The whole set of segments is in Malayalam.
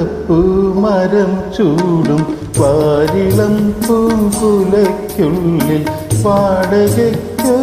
വാഗപ്പൂമരം ചൂടും വാരിളം പൂങ്കുലയ്ക്കുള്ളിൽ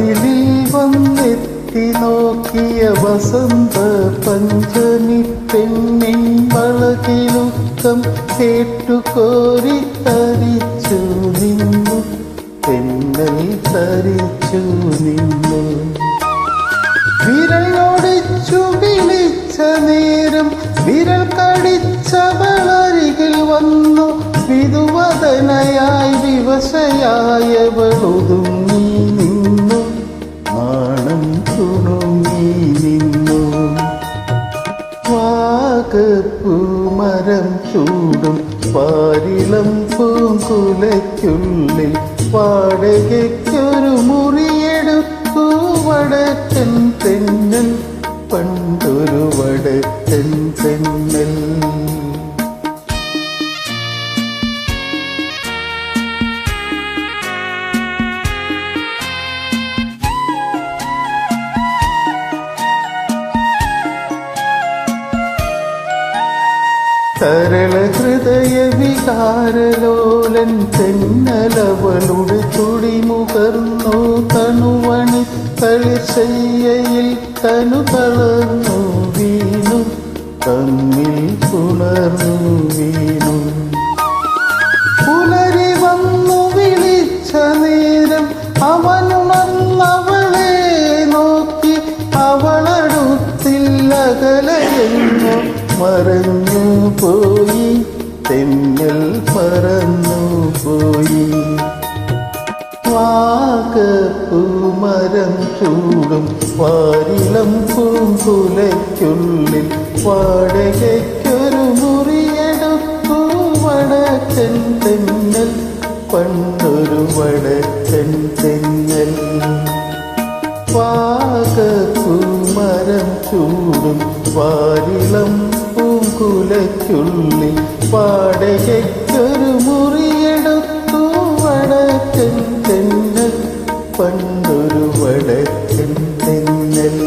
വാതിലിൽ വന്നെത്തി നോക്കിയ വസന്ത പഞ്ചമി പെണ്ണിൻ വളകിലുക്കം കേട്ടുകോരി തരിച്ചു നിന്നു. പെണ്ണൽ തരിച്ചു നിന്നു. വിരലോടിച്ചു വിളിച്ച നേരം വിരൽ കടിച്ചവളരികിൽ വന്നു. വിധുവതനയായി വിവശയായവളൊതുങ്ങി നാണം തുണുങ്ങി നിന്നു വാഗപ്പൂമരം ചൂടും പാരിളം പൂങ്കുലയ്ക്കുള്ളിൽ വാടകയ്ക്കൊരു മുറിയെടുത്തു. വടക്കൻ തെന്നൽ സരള ഹൃദയ വികാരലോലൻ തെന്നലവളുടെ തുടി മുഖർന്നു തണുവണി തളിശയ്യയിൽ തനു തളർന്നു വീണു തമ്മിൽ മറഞ്ഞു പോയി. തെന്നൽ പറന്നു പോയി. മരം ചൂടും വാരിളം പൂങ്കുലയ്ക്കുള്ളിൽ വാടകയ്ക്കൊരു മുറിയെടുത്തു. വടക്കൻ തെന്നൽ പണ്ടൊരു വടക്കൻ തെന്നൽ. വാഗപ്പൂമരം ചൂടും വാരിളം കുലച്ചുള്ളിൽ പാടകയ്ക്കൊരു മുറിയെടുത്തു വടക്കൻ തെന്നൽ പണ്ടൊരു വടക്കൻ തെന്നൽ.